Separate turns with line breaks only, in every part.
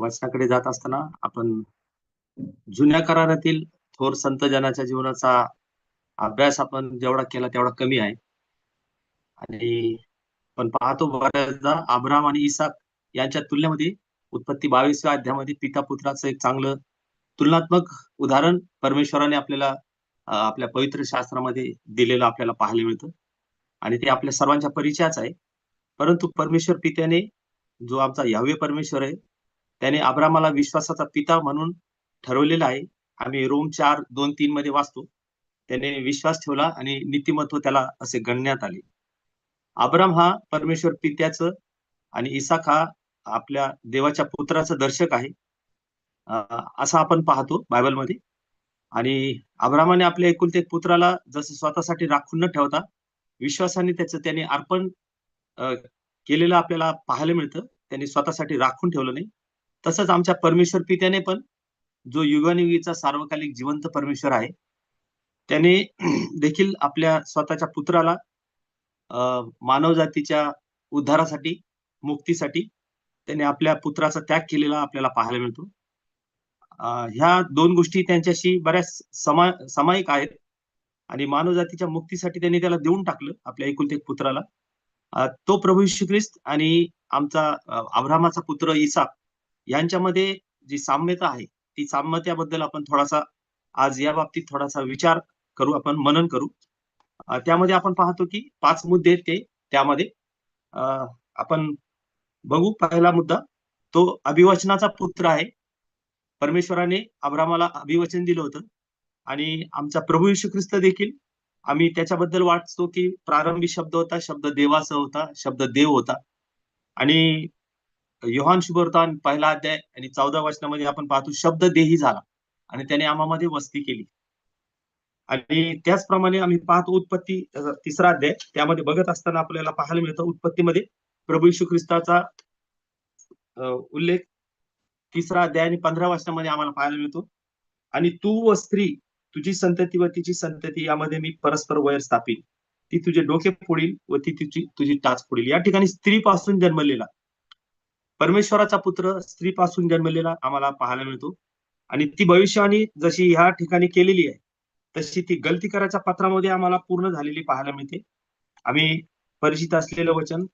वचनाकडे जात असताना आपण जुन्या करारातील थोर संत जनाच्या जीवनाचा अभ्यास आपण जेवढा केला तेवढा कमी आहे आणि पण पाहतो बऱ्याचदा आब्राम आणि इसाक यांच्या तुलनेमध्ये उत्पत्ती बावीसव्या अध्यामध्ये पिता पुत्राचं एक चांगलं तुलनात्मक उदाहरण परमेश्वराने आपल्याला आपल्या पवित्र शास्त्रामध्ये दिलेलं आपल्याला पाहायला मिळतं आणि ते आपल्या सर्वांच्या परिचयाच आहे परंतु परमेश्वर पित्याने जो आमचा यावे परमेश्वर आहे त्याने आब्रामाला विश्वासाचा पिता म्हणून ठरवलेला आहे आम्ही रोम चार दोन तीन मध्ये वाचतो त्याने विश्वास ठेवला आणि नीतिमत्व त्याला असे गणण्यात आले आब्राम हा परमेश्वर पित्याच आणि इसाक हा आपल्या देवाच्या पुत्राचं दर्शक आहे असं आपण पाहतो बायबलमध्ये आणि आब्रामाने आपल्या एकुलते पुत्राला जसं स्वतःसाठी राखून न ठेवता विश्वासाने त्याचं त्याने अर्पण केलेलं आपल्याला पाहायला मिळतं त्यांनी स्वतःसाठी राखून ठेवलं नाही तसंच आमच्या परमेश्वर पित्याने पण जो युगानियुगीचा सार्वकालिक जिवंत परमेश्वर आहे त्याने देखील आपल्या स्वतःच्या पुत्राला मानवजातीच्या उद्धारासाठी मुक्तीसाठी त्याने आपल्या पुत्राचा त्याग केलेला आपल्याला पाहायला मिळतो ह्या दोन गोष्टी त्यांच्याशी बऱ्याच समा सामायिक आहेत आणि मानवजातीच्या मुक्तीसाठी त्यांनी त्याला देऊन टाकलं आपल्या एकुलते पुत्राला तो प्रभू यशू ख्रिस्त आणि आमचा अब्रामाचा पुत्र इसाक यांच्यामध्ये जी साम्यता आहे ती साम्यत्याबद्दल आपण थोडासा आज या बाबतीत थोडासा विचार करू आपण मनन करू त्यामध्ये आपण पाहतो की पाच मुद्दे ते त्यामध्ये आपण बघू पहिला मुद्दा तो अभिवचनाचा पुत्र आहे परमेश्वराने अब्रामाला अभिवचन दिलं होतं आणि आमचा प्रभू यशू ख्रिस्त देखील आम्ही त्याच्याबद्दल वाचतो की प्रारंभी शब्द होता शब्द देवाचा होता शब्द देव होता आणि योहान शुभरता पहिला अध्याय आणि चौदा वचनामध्ये आपण पाहतो शब्द देही झाला आणि त्याने आम्हामध्ये वस्ती केली आणि त्याचप्रमाणे आम्ही पाहतो उत्पत्ती तिसरा अध्याय त्यामध्ये बघत असताना आपल्याला पाहायला मिळतं उत्पत्तीमध्ये प्रभू यशू ख्रिस्ताचा उल्लेख तिसरा अध्याय आणि पंधरा वाचनामध्ये आम्हाला पाहायला मिळतो आणि तू व स्त्री तुझी संतती व तिची संतती यामध्ये मी परस्पर वयर स्थापील ती तुझे डोके फोडील व ती तुझी तुझी टाच फोडील या ठिकाणी स्त्रीपासून जन्मलेला परमेश्वराचा पुत्र स्त्रीपासून जन्मलेला आम्हाला पाहायला मिळतो आणि ती भविष्याने जशी ह्या ठिकाणी केलेली आहे तशी ती गलती कराच्या पत्रामध्ये आम्हाला पूर्ण झालेली पाहायला मिळते आम्ही परिचित असलेलं वचन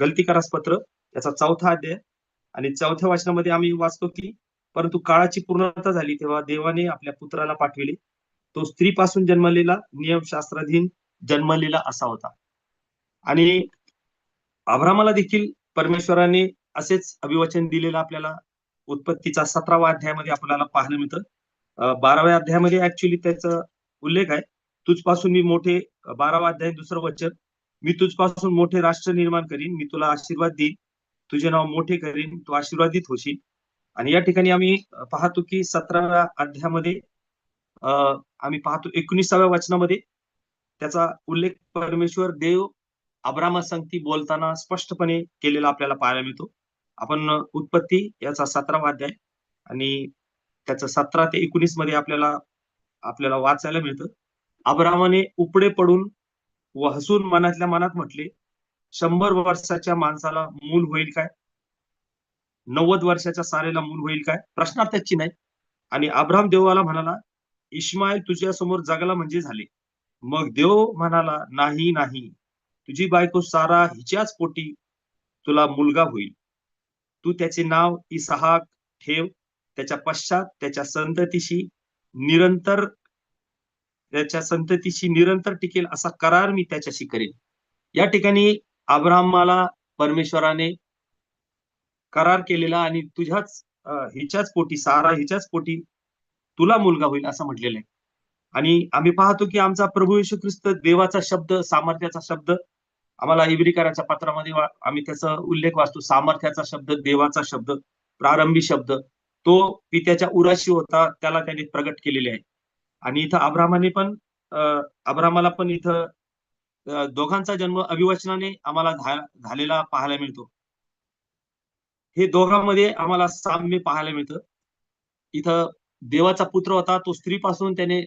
गलती करास पत्र याचा चौथा अध्याय आणि चौथ्या वाचनामध्ये आम्ही वाचतो की परंतु काळाची पूर्णता झाली तेव्हा देवाने आपल्या पुत्राला पाठविले तो स्त्रीपासून जन्मलेला नियमशास्त्राधीन जन्मलेला असा होता आणि आभ्रामाला देखील परमेश्वराने असेच अभिवचन दिलेलं आपल्याला उत्पत्तीचा सतरावा अध्यायामध्ये आपल्याला पाहायला मिळतं बाराव्या अध्यायामध्ये ऍक्च्युली त्याचा उल्लेख आहे तुझपासून मी मोठे बारावा अध्याय दुसरं वचन मी तुझपासून मोठे राष्ट्र निर्माण करीन मी तुला आशीर्वाद देईन तुझे नाव मोठे करीन तू आशीर्वादित होशील आणि या ठिकाणी आम्ही पाहतो की सतराव्या अध्यामध्ये आम्ही पाहतो एकोणीसाव्या वाचनामध्ये त्याचा उल्लेख परमेश्वर देव अब्रामा संगती बोलताना स्पष्टपणे केलेला आपल्याला पाहायला मिळतो आपण उत्पत्ती याचा सतरावा अध्याय आणि त्याचं सतरा ते एकोणीस मध्ये आपल्याला आपल्याला वाचायला मिळतं अब्रामाने उपडे पडून व हसून मनातल्या मनात म्हटले शंभर वर्षाच्या माणसाला मूल होईल काय नव्वद वर्षाच्या सारेला मूल होईल काय प्रश्नार्थाची नाही आणि अब्राम देवाला म्हणाला इश्माईल तुझ्या समोर जगाला म्हणजे झाले मग देव म्हणाला नाही नाही तुझी बायको सारा हिच्याच पोटी तुला मुलगा होईल तू त्याचे नाव इसहाक ठेव त्याच्या पश्चात त्याच्या संततीशी निरंतर त्याच्या संततीशी निरंतर टिकेल असा करार मी त्याच्याशी करेन या ठिकाणी अब्राहमाला परमेश्वराने करार केलेला आणि तुझ्याच हिच्याच पोटी सारा हिच्याच पोटी तुला मुलगा होईल असं म्हटलेलं आहे आणि आम्ही पाहतो की आमचा प्रभू येशू ख्रिस्त देवाचा शब्द सामर्थ्याचा शब्द आम्हाला इब्रिकाराच्या पत्रामध्ये आम्ही त्याचा उल्लेख वाचतो सामर्थ्याचा शब्द देवाचा शब्द प्रारंभी शब्द तो पित्याच्या उराशी होता त्याला त्याने प्रगट केलेले आहे आणि इथं अब्रामाने पण अब्रामाला पण इथं दोघांचा जन्म अभिवचनाने आम्हाला झालेला पाहायला मिळतो हे दोघांमध्ये आम्हाला साम्य पाहायला मिळतं इथं देवाचा पुत्र होता तो स्त्रीपासून त्याने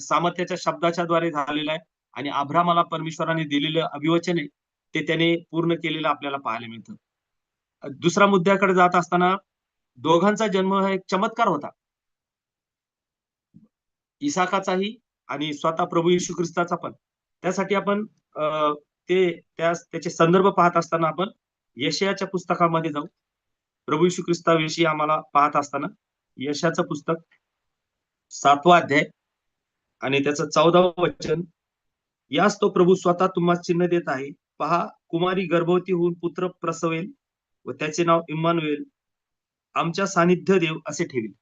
सामर्थ्याच्या शब्दाच्या द्वारे झालेला आहे आणि आभ्रामाला परमेश्वराने दिलेलं अभिवचन आहे ते त्याने पूर्ण केलेलं आपल्याला पाहायला मिळतं दुसऱ्या मुद्द्याकडे जात असताना दोघांचा जन्म हा एक चमत्कार होता इसाकाचाही आणि स्वतः प्रभू येशू ख्रिस्ताचा पण त्यासाठी आपण ते त्याचे संदर्भ पाहत असताना आपण यशयाच्या पुस्तकामध्ये जाऊ प्रभू यशू ख्रिस्ताविषयी आम्हाला पाहत असताना यशाचं पुस्तक सातवा अध्याय आणि त्याचं चौदावं वचन यास तो प्रभू स्वतः तुम्हाला चिन्ह देत आहे पहा कुमारी गर्भवती होऊन पुत्र प्रसवेल व त्याचे नाव इम्मानुएल आमच्या सानिध्य देव असे ठेवेल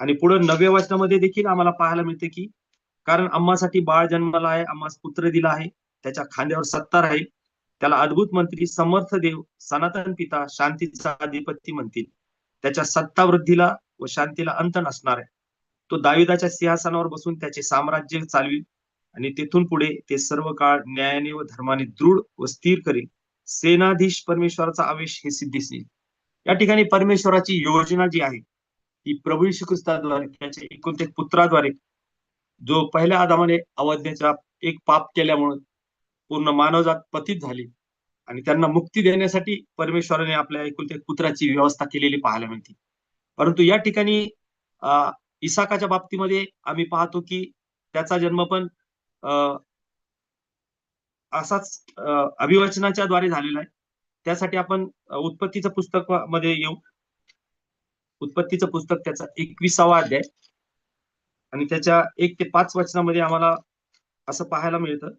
आणि पुढे नव्या वचनामध्ये देखील आम्हाला पाहायला मिळते की कारण आम्हासाठी बाळ जन्माला आहे आम्हाला पुत्र दिला आहे त्याच्या खांद्यावर सत्ता राहील त्याला अद्भुत मंत्री समर्थ देव सनातन पिता शांतीचा अधिपती म्हणतील त्याच्या सत्ता वृद्धीला व शांतीला अंत नसणार आहे तो दाविदाच्या सिंहासनावर बसून त्याचे साम्राज्य चालवी आणि तेथून पुढे ते सर्व काळ न्यायाने व धर्माने दृढ व स्थिर करेल सेनाधीश परमेश्वराचा आवेश हे सिद्धीस येईल या ठिकाणी परमेश्वराची योजना जी आहे ती प्रभू श्री ख्रिस्ताद्वारे त्याच्या एकोणते पुत्राद्वारे जो पहिल्या आदामाने अवज्ञेचा एक पाप केल्यामुळे पूर्ण मानवजात पतित झाली आणि त्यांना मुक्ती देण्यासाठी परमेश्वराने आपल्या त्या कुत्र्याची व्यवस्था केलेली पाहायला मिळते परंतु या ठिकाणी इसाकाच्या बाबतीमध्ये आम्ही पाहतो की त्याचा जन्म पण असाच अभिवचनाच्या द्वारे झालेला आहे त्यासाठी आपण उत्पत्तीचं पुस्तक मध्ये येऊ उत्पत्तीचं पुस्तक त्याचा एकविसावा अध्याय आणि त्याच्या एक ते पाच वचनामध्ये आम्हाला असं पाहायला मिळतं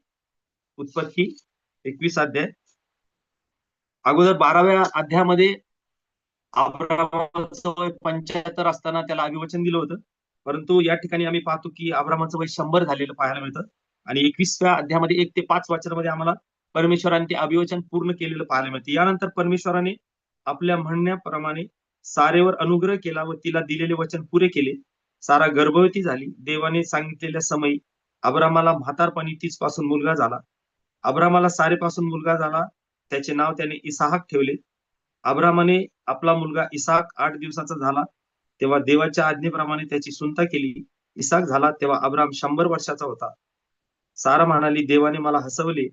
उत्पत्ती एकवीस अध्याय अगोदर बाराव्या अध्यायामध्ये पंच्याहत्तर असताना त्याला अभिवचन दिलं होतं परंतु या ठिकाणी आम्ही पाहतो की आभ्रामाचं वय शंभर झालेलं पाहायला मिळतं आणि एकवीसव्या अध्यायामध्ये एक ते पाच वाचनामध्ये आम्हाला परमेश्वराने ते अभिवचन पूर्ण केलेलं पाहायला मिळतं यानंतर परमेश्वराने आपल्या म्हणण्याप्रमाणे सारेवर अनुग्रह केला व तिला दिलेले वचन पुरे केले सारा गर्भवती झाली देवाने सांगितलेल्या समयी अब्रामाला म्हातारपणी तीस पासून मुलगा झाला अब्रामाला सारेपासून मुलगा झाला त्याचे नाव त्याने इसाहाक ठेवले अब्रामाने आपला मुलगा इसाक आठ दिवसाचा झाला तेव्हा देवाच्या आज्ञेप्रमाणे त्याची सुनता केली इसाक झाला तेव्हा अब्राम शंभर वर्षाचा होता सारा म्हणाली देवाने मला हसवले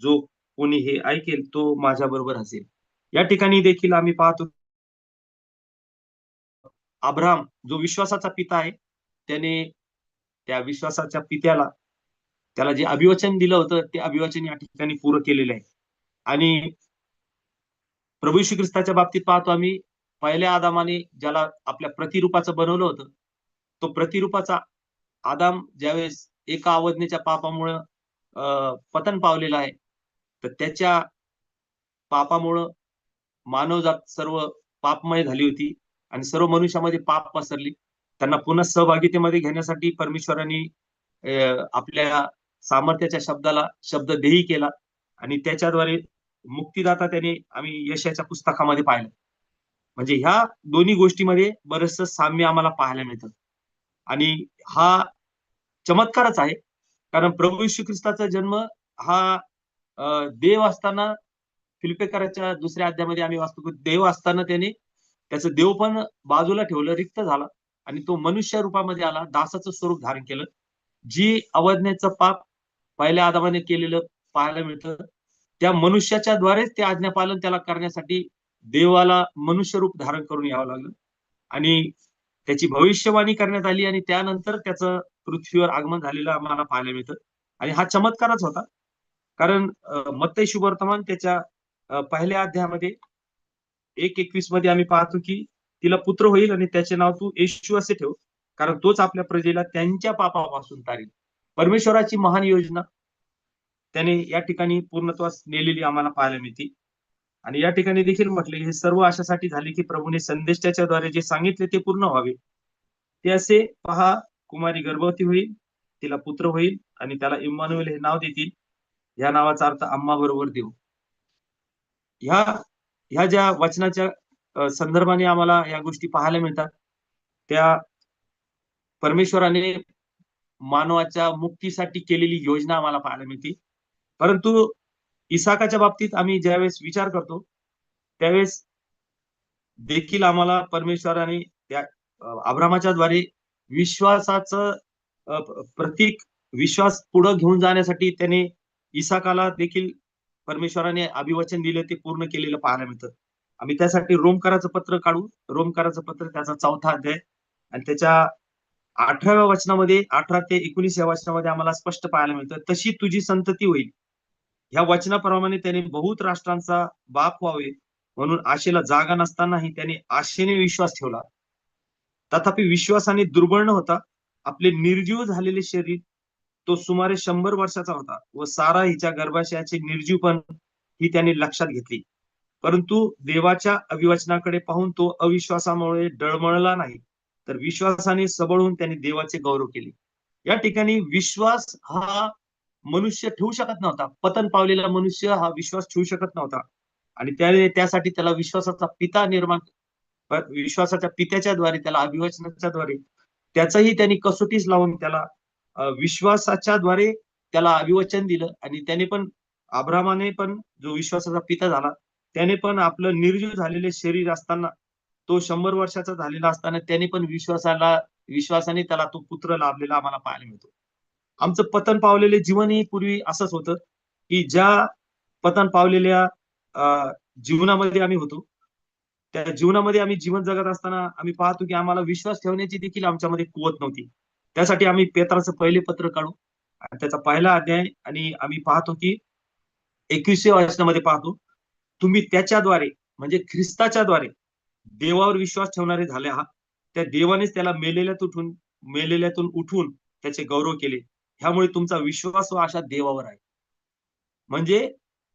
जो कोणी हे ऐकेल तो माझ्या बरोबर हसेल या ठिकाणी देखील आम्ही पाहतो अब्राम जो विश्वासाचा पिता आहे त्याने त्या विश्वासाच्या पित्याला त्याला जे अभिवचन दिलं होतं ते अभिवचन या ठिकाणी पूर्ण केलेलं आहे आणि प्रभू श्री ख्रिस्ताच्या बाबतीत पाहतो आम्ही पहिल्या आदामाने ज्याला आपल्या प्रतिरूपाचं बनवलं होतं तो प्रतिरूपाचा आदाम ज्यावेळेस एका आवज्ञेच्या पापामुळं पतन पावलेला आहे तर त्याच्या पापामुळं मानवजात सर्व पापमय झाली होती आणि सर्व मनुष्यामध्ये पाप पसरली त्यांना पुन्हा सहभागितेमध्ये घेण्यासाठी परमेश्वरांनी आपल्या सामर्थ्याच्या शब्दाला शब्द देही केला आणि त्याच्याद्वारे मुक्तीदाता त्याने आम्ही यशाच्या पुस्तकामध्ये पाहिलं म्हणजे ह्या दोन्ही गोष्टीमध्ये बरस साम्य आम्हाला पाहायला मिळतं आणि हा चमत्कारच आहे कारण प्रभू श्री ख्रिस्ताचा जन्म हा देव असताना फिल्पेकराच्या दुसऱ्या अध्यामध्ये आम्ही वाचतो देव असताना त्याने त्याचं देव पण बाजूला ठेवलं रिक्त झाला आणि तो मनुष्य रूपामध्ये आला दासाचं स्वरूप धारण केलं जी अवज्ञेचं पाप पहिल्या आदमाने केलेलं पाहायला मिळतं त्या मनुष्याच्या द्वारेच ते आज्ञापालन त्याला करण्यासाठी देवाला मनुष्य रूप धारण करून यावं लागलं आणि त्याची भविष्यवाणी करण्यात आली आणि त्यानंतर त्याचं पृथ्वीवर आगमन झालेलं आम्हाला पाहायला मिळतं आणि हा चमत्कारच होता कारण मत्तय वर्तमान त्याच्या पहिल्या अध्यायामध्ये एक एकवीस मध्ये आम्ही पाहतो की तिला पुत्र होईल आणि त्याचे नाव तू येशू असे ठेव कारण तोच आपल्या प्रजेला त्यांच्या पापापासून तारील परमेश्वराची महान योजना त्याने या ठिकाणी पूर्णत्वास नेलेली आम्हाला पाहायला मिळते आणि या ठिकाणी देखील म्हटले हे सर्व अशासाठी झाले की प्रभूने संदेशाच्याद्वारे जे सांगितले ते पूर्ण व्हावे ते असे पहा कुमारी गर्भवती होईल तिला पुत्र होईल आणि त्याला इम्मानुएल हे नाव देतील या नावाचा अर्थ आम्हा बरोबर देऊ ह्या ह्या ज्या वचनाच्या संदर्भाने आम्हाला या गोष्टी पाहायला मिळतात त्या परमेश्वराने मानवाच्या मुक्तीसाठी केलेली योजना आम्हाला पाहायला मिळते परंतु इसाकाच्या बाबतीत आम्ही ज्यावेळेस विचार करतो त्यावेळेस देखील आम्हाला परमेश्वराने त्या आभ्रामाच्या द्वारे विश्वासाचं प्रतीक विश्वास पुढे घेऊन जाण्यासाठी त्याने इसाकाला देखील परमेश्वराने अभिवचन दिलं ते पूर्ण केलेलं पाहायला मिळतं आम्ही त्यासाठी रोमकाराचं पत्र काढू रोमकाराचं पत्र त्याचा चौथा अध्याय आणि त्याच्या अठराव्या वचनामध्ये अठरा ते एकोणीस या वचनामध्ये आम्हाला स्पष्ट पाहायला मिळतं तशी तुझी संतती होईल ह्या वचनाप्रमाणे त्याने बहुत राष्ट्रांचा बाप व्हावे म्हणून आशेला जागा नसतानाही त्याने आशेने विश्वास ठेवला तथापि विश्वासाने दुर्बळ होता आपले निर्जीव झालेले शरीर तो सुमारे शंभर वर्षाचा होता व सारा हिच्या गर्भाशयाचे निर्जीवपण ही त्याने लक्षात घेतली परंतु देवाच्या अविवचनाकडे पाहून तो अविश्वासामुळे डळमळला नाही तर विश्वासाने सबळून त्यांनी देवाचे गौरव केले या ठिकाणी विश्वास हा मनुष्य ठेवू शकत नव्हता पतन पावलेला मनुष्य हा विश्वास ठेवू शकत नव्हता आणि त्याने त्यासाठी त्याला विश्वासाचा पिता निर्माण विश्वासाच्या पित्याच्या द्वारे त्याला अभिवचनाच्या द्वारे त्याचही त्यांनी कसोटीस लावून त्याला विश्वासाच्या द्वारे त्याला अभिवचन दिलं आणि त्याने पण आब्रामाने पण जो विश्वासाचा पिता झाला त्याने पण आपलं निर्जीव झालेले शरीर असताना तो शंभर वर्षाचा झालेला असताना त्याने पण विश्वासाला विश्वासाने त्याला तो पुत्र लाभलेला आम्हाला पाहायला मिळतो आमचं पतन पावलेले जीवनही पूर्वी असंच होतं की ज्या पतन पावलेल्या जीवनामध्ये आम्ही होतो त्या जीवनामध्ये आम्ही जीवन जगत असताना आम्ही पाहतो की आम्हाला विश्वास ठेवण्याची देखील आमच्यामध्ये कुवत नव्हती त्यासाठी आम्ही पेत्राचं पहिले पत्र काढू त्याचा पहिला अध्याय आणि आम्ही पाहतो की एकविसव्या वर्षामध्ये पाहतो तुम्ही त्याच्याद्वारे म्हणजे ख्रिस्ताच्या द्वारे देवावर विश्वास ठेवणारे झाले हा त्या देवानेच त्याला मेलेल्यात उठून मेलेल्यातून उठून त्याचे गौरव केले ह्यामुळे तुमचा विश्वास व आशा देवावर आहे म्हणजे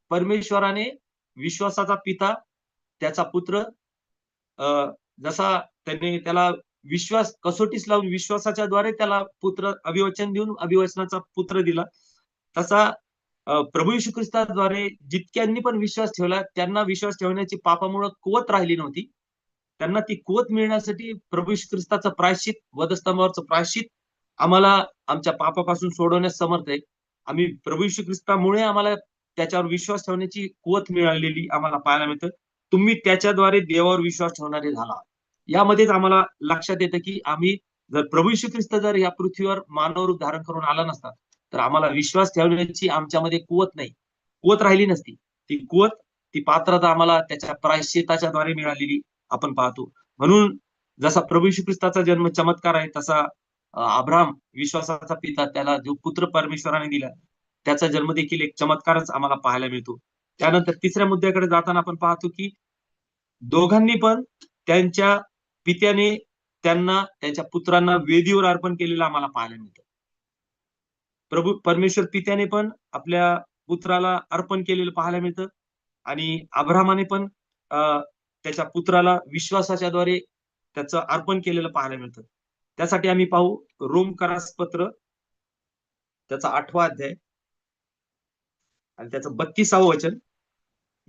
परमेश्वराने विश्वासाचा पिता त्याचा पुत्र जसा त्याने त्याला विश्वास कसोटीस लावून विश्वासाच्या द्वारे त्याला पुत्र अभिवचन देऊन अभिवचनाचा पुत्र दिला तसा प्रभू श्री ख्रिस्ताद्वारे जितक्यांनी पण विश्वास ठेवला त्यांना विश्वास ठेवण्याची पापामुळे कुवत राहिली नव्हती त्यांना ती कोत मिळण्यासाठी प्रभू ख्रिस्ताचं प्रायश्चित वधस्तंभावरचं प्रायश्चित आम्हाला आमच्या पापापासून सोडवण्यास समर्थ आहे आम्ही प्रभू श्री ख्रिस्तामुळे आम्हाला त्याच्यावर विश्वास ठेवण्याची कुवत मिळालेली आम्हाला पाहायला मिळतं तुम्ही त्याच्याद्वारे देवावर विश्वास ठेवणारे झाला यामध्येच आम्हाला लक्षात येतं की आम्ही जर प्रभू श्री ख्रिस्त जर या पृथ्वीवर मानवरूप धारण करून आला नसता तर आम्हाला विश्वास ठेवण्याची आमच्यामध्ये कुवत नाही कुवत राहिली नसती ती कुवत ती पात्रता आम्हाला त्याच्या प्रायश्चिताच्या द्वारे मिळालेली आपण पाहतो म्हणून जसा प्रभू श्री ख्रिस्ताचा जन्म चमत्कार आहे तसा आब्राम विश्वासाचा पिता त्याला जो पुत्र परमेश्वराने दिला त्याचा जन्म देखील एक चमत्कारच आम्हाला पाहायला मिळतो त्यानंतर तिसऱ्या मुद्द्याकडे जाताना आपण पाहतो की दोघांनी पण त्यांच्या पित्याने त्यांना त्यांच्या पुत्रांना वेदीवर अर्पण केलेलं आम्हाला पाहायला मिळतं प्रभू परमेश्वर पित्याने पण आपल्या पुत्राला अर्पण केलेलं पाहायला मिळतं आणि आब्रामाने पण त्याच्या पुत्राला विश्वासाच्या द्वारे त्याचं अर्पण केलेलं पाहायला मिळतं त्यासाठी आम्ही पाहू रोम पत्र त्याचा आठवा अध्याय आणि त्याचं बत्तीसावं वचन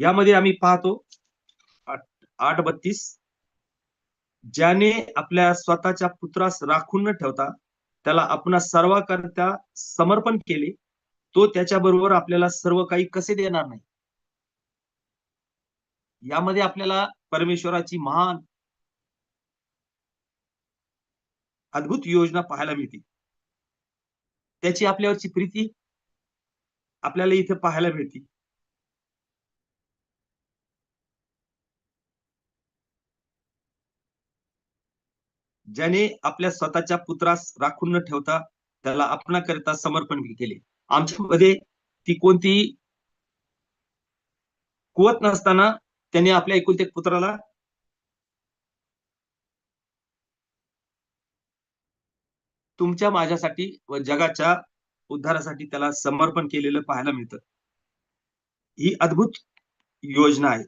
यामध्ये आम्ही पाहतो आठ बत्तीस ज्याने आपल्या स्वतःच्या पुत्रास राखून न ठेवता त्याला आपण सर्वाकरता समर्पण केले तो त्याच्याबरोबर आपल्याला सर्व काही कसे देणार नाही यामध्ये आपल्याला परमेश्वराची महान अद्भुत योजना पाहायला मिळते त्याची आपल्यावरची प्रीती आपल्याला इथे पाहायला मिळते ज्याने आपल्या स्वतःच्या पुत्रास राखून न ठेवता त्याला आपणाकरिता समर्पण केले आमच्यामध्ये ती कोणती कुवत नसताना त्यांनी आपल्या त्या पुत्राला तुमच्या माझ्यासाठी व जगाच्या उद्धारासाठी त्याला समर्पण केलेलं पाहायला मिळतं ही अद्भुत योजना आहे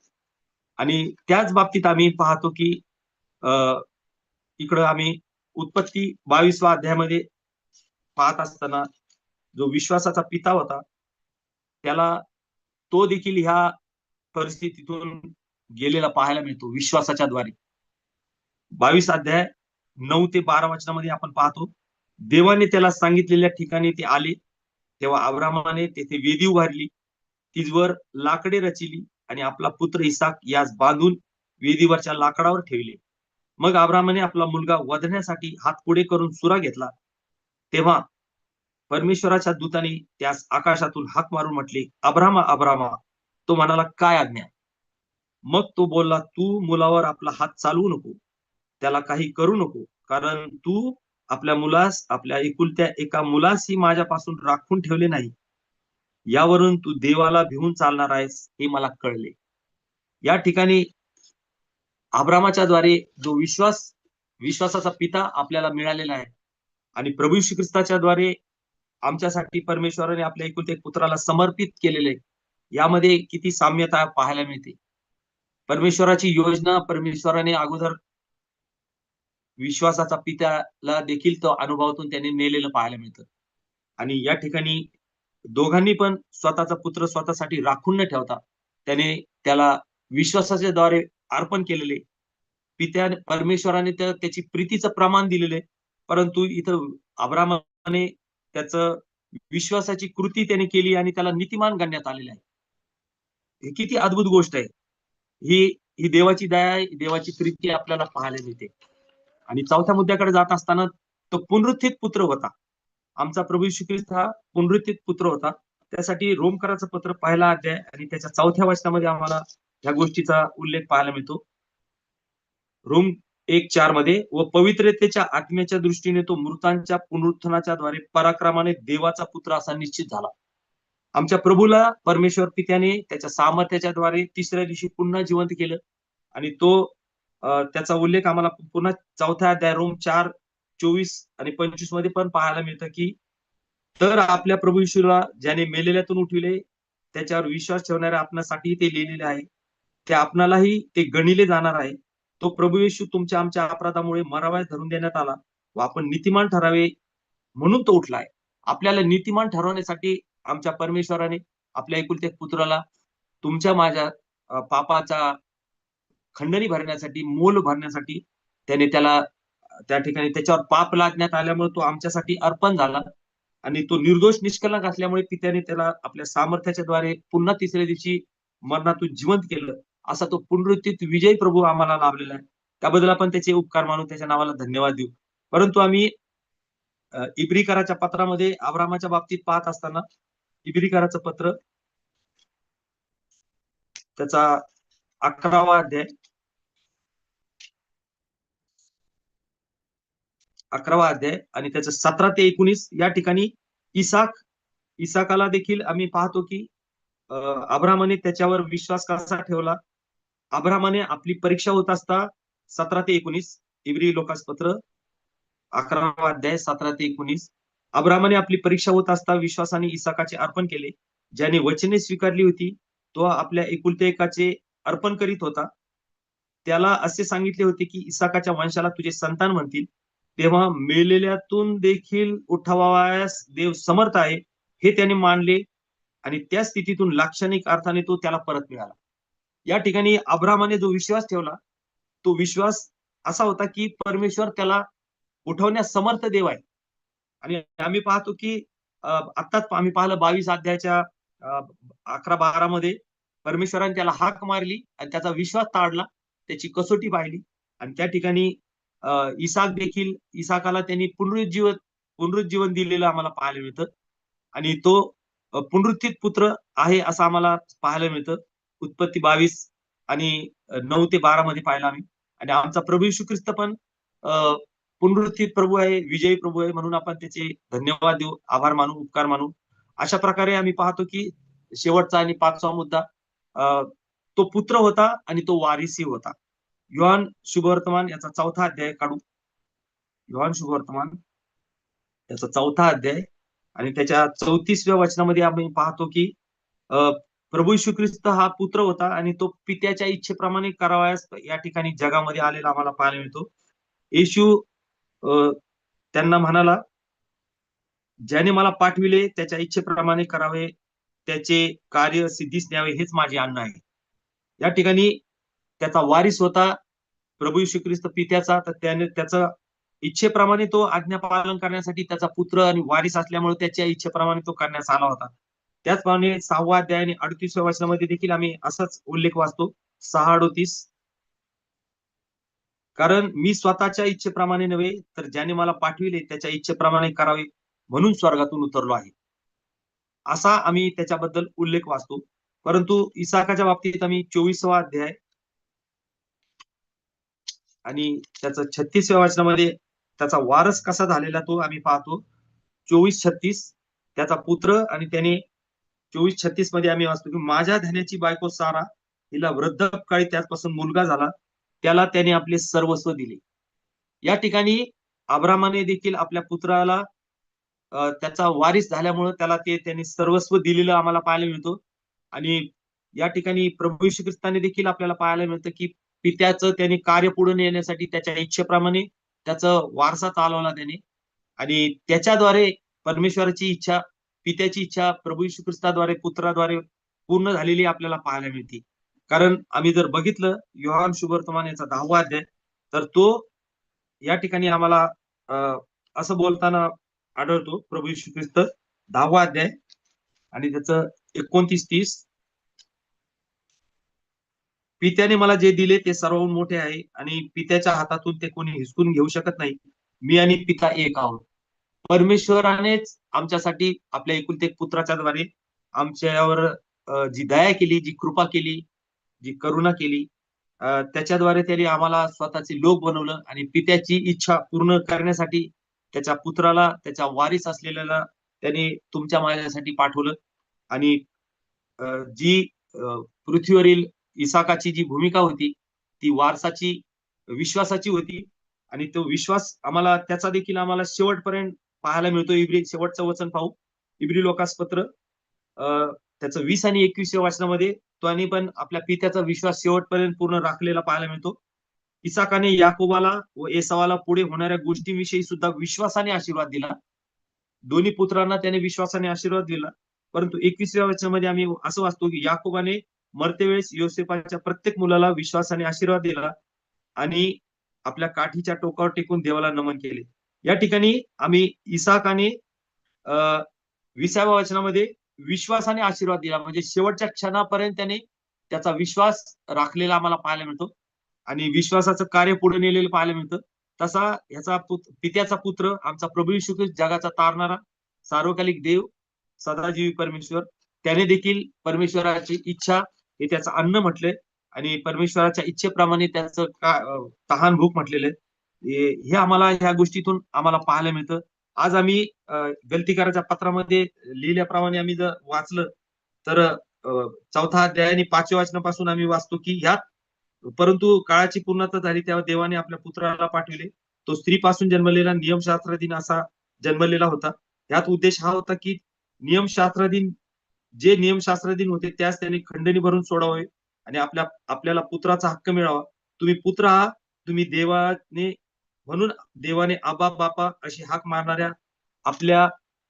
आणि त्याच बाबतीत आम्ही पाहतो की अं इकडं आम्ही उत्पत्ती बावीसवा अध्यायामध्ये पाहत असताना जो विश्वासाचा पिता होता त्याला तो देखील ह्या परिस्थितीतून गेलेला पाहायला मिळतो विश्वासाच्या द्वारे बावीस अध्याय नऊ ते बारा वाचनामध्ये आपण पाहतो देवाने त्याला सांगितलेल्या ठिकाणी ते आले तेव्हा आब्रामाने तेथे वेदी उभारली तिजवर लाकडे रचिली आणि आपला पुत्र इसाक यास बांधून वेदीवरच्या लाकडावर ठेवले मग आब्रामाने आपला मुलगा वधण्यासाठी हात पुढे करून सुरा घेतला तेव्हा परमेश्वराच्या दूताने त्यास आकाशातून हाक मारून म्हटले अब्रामा अब्रामा तो म्हणाला काय आज्ञा मग तो बोलला तू मुलावर आपला हात चालवू नको त्याला काही करू नको कारण तू आपल्या मुलास आपल्या एकुलत्या एका ही माझ्यापासून राखून ठेवले नाही यावरून तू देवाला भिवून चालणार आहेस हे मला कळले या ठिकाणी आब्रामाच्या द्वारे जो विश्वास विश्वासाचा पिता आपल्याला मिळालेला आहे आणि प्रभू श्री ख्रिस्ताच्या द्वारे आमच्यासाठी परमेश्वराने आपल्या एकुलत्या पुत्राला समर्पित केलेले यामध्ये किती साम्यता पाहायला मिळते परमेश्वराची योजना परमेश्वराने अगोदर विश्वासाचा पित्याला देखील तो अनुभवातून त्याने नेलेलं पाहायला मिळतं आणि या ठिकाणी दोघांनी पण स्वतःचा पुत्र स्वतःसाठी राखून न ठेवता त्याने त्याला विश्वासाच्या द्वारे अर्पण केलेले पित्या परमेश्वराने त्याची प्रीतीचं प्रमाण दिलेले परंतु इथं अब्रामाने त्याच विश्वासाची कृती त्याने केली आणि त्याला नीतिमान गणण्यात आलेले आहे ही किती अद्भुत गोष्ट आहे ही ही देवाची दया देवाची प्रीती आपल्याला पाहायला मिळते आणि चौथ्या मुद्द्याकडे जात असताना तो पुनरुत्थित पुत्र होता आमचा प्रभू ख्रिस्त हा पुनरुत्थित पुत्र होता त्यासाठी रोमकराचं पत्र पाहिला अध्याय आणि त्याच्या चौथ्या वाचनामध्ये आम्हाला ह्या गोष्टीचा उल्लेख पाहायला मिळतो रोम एक चार मध्ये व पवित्रतेच्या आत्म्याच्या दृष्टीने तो मृतांच्या पुनरुत्थानाच्या द्वारे पराक्रमाने देवाचा पुत्र असा निश्चित झाला आमच्या प्रभूला परमेश्वर पित्याने त्याच्या सामर्थ्याच्या द्वारे तिसऱ्या दिवशी पुन्हा जिवंत केलं आणि तो त्याचा उल्लेख आम्हाला पुन्हा चौथ्या अध्याय रोम चार चोवीस आणि पंचवीस मध्ये पण पाहायला मिळतं की तर आपल्या प्रभू यशूला ज्याने मेलेल्यातून उठविले त्याच्यावर विश्वास ठेवणाऱ्या आपणासाठी ते लिहिलेले आहे ते आपणालाही ते गणिले जाणार आहे तो प्रभू येशू तुमच्या आमच्या अपराधामुळे मरावाय धरून देण्यात आला व आपण नीतिमान ठरावे म्हणून तो उठलाय आपल्याला नीतिमान ठरवण्यासाठी आमच्या परमेश्वराने आपल्या एकुलत्या पुत्राला तुमच्या माझ्या पापाचा खंडणी भरण्यासाठी मोल भरण्यासाठी त्याने त्याला त्या ठिकाणी त्याच्यावर पाप लादण्यात आल्यामुळे तो आमच्यासाठी अर्पण झाला आणि तो निर्दोष निष्कलंक असल्यामुळे पित्याने त्याला आपल्या सामर्थ्याच्या द्वारे पुन्हा तिसऱ्या दिवशी मरणातून जिवंत केलं असा तो पुनरुत्थित विजय प्रभू आम्हाला लाभलेला आहे त्याबद्दल आपण त्याचे उपकार मानून त्याच्या नावाला धन्यवाद देऊ परंतु आम्ही इब्रिकाराच्या पत्रामध्ये आब्रामाच्या बाबतीत पाहत असताना इबिरीकाराचं पत्र त्याचा अकरावा अध्याय अकरावा अध्याय आणि त्याचा सतरा ते एकोणीस या ठिकाणी इसाक इसाकाला देखील आम्ही पाहतो की अब्रामाने त्याच्यावर विश्वास कसा ठेवला अब्रामाने आपली परीक्षा होत असता सतरा ते एकोणीस इब्री लोकास पत्र अकरावा अध्याय सतरा ते एकोणीस अब्रामाने आपली परीक्षा होत असता विश्वासाने इसाकाचे अर्पण केले ज्याने वचने स्वीकारली होती तो आपल्या एकुलते एकाचे अर्पण करीत होता त्याला असे सांगितले होते की इसाकाच्या वंशाला तुझे संतान म्हणतील तेव्हा मेलेल्यातून देखील उठावास देव समर्थ आहे हे त्याने मानले आणि त्या स्थितीतून लाक्षणिक अर्थाने तो त्याला परत मिळाला या ठिकाणी अब्रामाने जो विश्वास ठेवला तो विश्वास असा होता की परमेश्वर त्याला उठवण्यास समर्थ देव आहे आणि आम्ही पाहतो की आत्ताच आम्ही पाहिलं बावीस अध्यायाच्या अकरा बारा मध्ये परमेश्वराने त्याला हाक मारली आणि त्याचा विश्वास ताडला त्याची कसोटी पाहिली आणि त्या ठिकाणी इसाक देखील इसाकाला त्यांनी पुनरुज्जीवन पुनरुज्जीवन दिलेलं आम्हाला पाहायला मिळतं आणि तो पुनरुत्थित पुत्र आहे असं आम्हाला पाहायला मिळतं उत्पत्ती बावीस आणि नऊ ते बारा मध्ये पाहिलं आम्ही आणि आमचा प्रभू श्री ख्रिस्त पण पुनरुत्थित प्रभू आहे विजयी प्रभू आहे म्हणून आपण त्याचे धन्यवाद देऊ आभार मानू उपकार मानू अशा प्रकारे आम्ही पाहतो की शेवटचा आणि पाचवा मुद्दा तो पुत्र होता आणि तो वारिसी होता युहान शुभवर्तमान याचा चौथा अध्याय काढू युवान शुभवर्तमान याचा चौथा अध्याय आणि त्याच्या चौतीसव्या वचनामध्ये आम्ही पाहतो की प्रभू शू ख्रिस्त हा पुत्र होता आणि तो पित्याच्या इच्छेप्रमाणे करावयास या ठिकाणी जगामध्ये आलेला आम्हाला पाहायला मिळतो येशू त्यांना म्हणाला ज्याने मला पाठविले त्याच्या इच्छेप्रमाणे करावे त्याचे कार्य सिद्धीस न्यावे हेच माझे अन्न आहे या ठिकाणी त्याचा वारिस होता प्रभू श्री ख्रिस्त पित्याचा तर त्याने त्याचा इच्छेप्रमाणे तो आज्ञा पालन करण्यासाठी त्याचा पुत्र आणि वारिस असल्यामुळे त्याच्या इच्छेप्रमाणे तो करण्यास आला होता त्याचप्रमाणे सहावा अध्याय आणि अडतीसव्या वर्षामध्ये देखील आम्ही असाच उल्लेख वाचतो सहा अडोतीस कारण मी स्वतःच्या इच्छेप्रमाणे नव्हे तर ज्याने मला पाठविले त्याच्या इच्छेप्रमाणे करावे म्हणून स्वर्गातून उतरलो आहे असा आम्ही त्याच्याबद्दल उल्लेख वाचतो परंतु इसाकाच्या बाबतीत आम्ही चोवीसवा अध्याय आणि त्याचा छत्तीसव्या वाचनामध्ये त्याचा वारस कसा झालेला तो आम्ही पाहतो चोवीस छत्तीस त्याचा पुत्र आणि त्याने चोवीस छत्तीस मध्ये आम्ही वाचतो की माझ्या धन्याची बायको सारा हिला वृद्ध काळी त्याचपासून मुलगा झाला त्याला त्याने आपले सर्वस्व दिले या ठिकाणी आब्रामाने देखील आपल्या पुत्राला त्याचा वारिस झाल्यामुळे त्याला ते त्याने सर्वस्व दिलेलं आम्हाला पाहायला मिळतो आणि या ठिकाणी प्रभू श्री ख्रिस्ताने देखील आपल्याला पाहायला मिळतं की पित्याचं त्याने कार्य पुढे येण्यासाठी त्याच्या इच्छेप्रमाणे त्याचा वारसा चालवला त्याने आणि त्याच्याद्वारे परमेश्वराची इच्छा पित्याची इच्छा प्रभू श्री ख्रिस्ताद्वारे पुत्राद्वारे पूर्ण झालेली आपल्याला पाहायला मिळते कारण आम्ही जर बघितलं युहान शुभर्तमान याचा दहावा अध्याय तर तो या ठिकाणी आम्हाला असं बोलताना आढळतो प्रभू श्री ख्रिस्त दहावा अध्याय आणि त्याचं एकोणतीस तीस पित्याने मला जे दिले ते सर्वहून मोठे आहे आणि पित्याच्या हातातून ते कोणी हिसकून घेऊ शकत नाही मी आणि पिता एक आहोत परमेश्वरानेच आमच्यासाठी आपल्या एकुलते पुत्राच्या द्वारे आमच्यावर जी दया केली जी कृपा केली जी करुणा केली त्याच्याद्वारे त्याने आम्हाला स्वतःचे लोक बनवलं आणि पित्याची इच्छा पूर्ण करण्यासाठी त्याच्या पुत्राला त्याच्या वारीस असलेल्याला त्याने तुमच्या माझ्यासाठी पाठवलं आणि जी पृथ्वीवरील इसाकाची जी भूमिका होती ती वारसाची विश्वासाची होती आणि तो विश्वास आम्हाला त्याचा देखील आम्हाला शेवटपर्यंत पाहायला मिळतो इब्री शेवटचं वचन पाहू इब्री लोकास पत्र त्याचं वीस आणि एकवीसच्या वाचनामध्ये आणि पण आपल्या पित्याचा विश्वास शेवटपर्यंत पूर्ण राखलेला पाहायला मिळतो इसाकाने याकोबाला व एसावाला पुढे होणाऱ्या गोष्टींविषयी सुद्धा विश्वासाने आशीर्वाद दिला दोन्ही पुत्रांना त्याने विश्वासाने आशीर्वाद दिला परंतु एकवीसव्या वचनामध्ये आम्ही असं वाचतो की याकोबाने मरतेवेळेस योसेफाच्या प्रत्येक मुलाला विश्वासाने आशीर्वाद दिला आणि आपल्या काठीच्या टोकावर टेकून देवाला नमन केले या ठिकाणी आम्ही इसाकाने अं विसाव्या वचनामध्ये विश्वासाने आशीर्वाद दिला म्हणजे शेवटच्या क्षणापर्यंत त्याने त्याचा विश्वास राखलेला आम्हाला पाहायला मिळतो आणि विश्वासाचं कार्य पुढे नेलेलं पाहायला मिळतं तसा ह्याचा पित्याचा पुत्र आमचा प्रभू विश्व जगाचा तारणारा सार्वकालिक देव सदाजीवी परमेश्वर त्याने देखील परमेश्वराची इच्छा हे त्याचं अन्न म्हटलंय आणि परमेश्वराच्या इच्छेप्रमाणे त्याचं तहान भूक म्हटलेलं आहे हे आम्हाला ह्या गोष्टीतून आम्हाला पाहायला मिळतं आज आम्ही गलतीकाराच्या पत्रामध्ये लिहिल्याप्रमाणे आम्ही जर वाचलं तर चौथा अध्याय आणि पाचव्या वाचनापासून आम्ही वाचतो की ह्यात परंतु काळाची पूर्णता झाली तेव्हा देवाने आपल्या पुत्राला पाठविले तो स्त्रीपासून जन्मलेला दिन असा जन्मलेला होता यात उद्देश हा होता की दिन जे दिन होते त्यास त्याने खंडणी भरून सोडावे आणि आपल्या आपल्याला पुत्राचा हक्क मिळावा तुम्ही पुत्र आहात तुम्ही देवाने म्हणून देवाने आबा बापा अशी हाक मारणाऱ्या आपल्या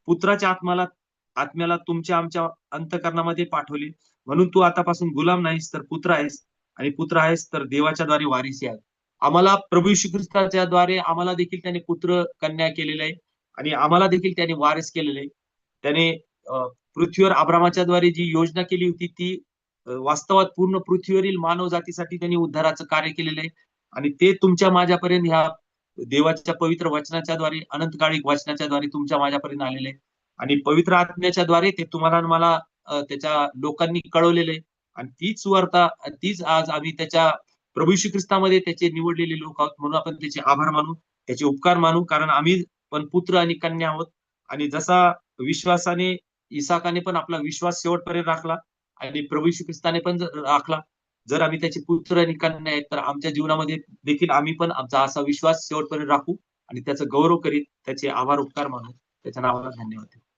पुत्राच्या आत्म्याला आत्म्याला तुमच्या आमच्या अंतकरणामध्ये पाठवले म्हणून तू आतापासून गुलाम नाहीस तर पुत्र आहेस आणि पुत्र आहेस तर देवाच्या द्वारे वारिस आहे आम्हाला प्रभू ख्रिस्ताच्या द्वारे आम्हाला देखील त्याने पुत्र कन्या केलेला आहे आणि आम्हाला देखील त्याने वारिस केलेला आहे त्याने पृथ्वीवर आब्रामाच्या द्वारे जी योजना केली होती ती वास्तवात पूर्ण पृथ्वीवरील मानव जातीसाठी त्यांनी उद्धाराचं कार्य केलेलं आहे आणि ते तुमच्या माझ्यापर्यंत ह्या देवाच्या पवित्र वचनाच्या द्वारे काळी वचनाच्या द्वारे तुमच्या माझ्यापर्यंत आलेले आणि पवित्र आत्म्याच्या द्वारे ते तुम्हाला मला त्याच्या लोकांनी कळवलेले आणि तीच वार्ता तीच आज आम्ही त्याच्या प्रभू श्री ख्रिस्तामध्ये त्याचे निवडलेले लोक आहोत म्हणून आपण त्याचे आभार मानू त्याचे उपकार मानू कारण आम्ही पण पुत्र आणि कन्या आहोत आणि जसा विश्वासाने इसाकाने पण आपला विश्वास शेवटपर्यंत राखला आणि प्रभू श्री ख्रिस्ताने पण राखला जर आम्ही त्याचे पुत्र आणि आहेत तर आमच्या जीवनामध्ये देखील आम्ही पण आमचा असा विश्वास शेवटपर्यंत राखू आणि त्याचा गौरव करीत त्याचे आभार उपकार मानू त्याच्या नावाला धन्यवाद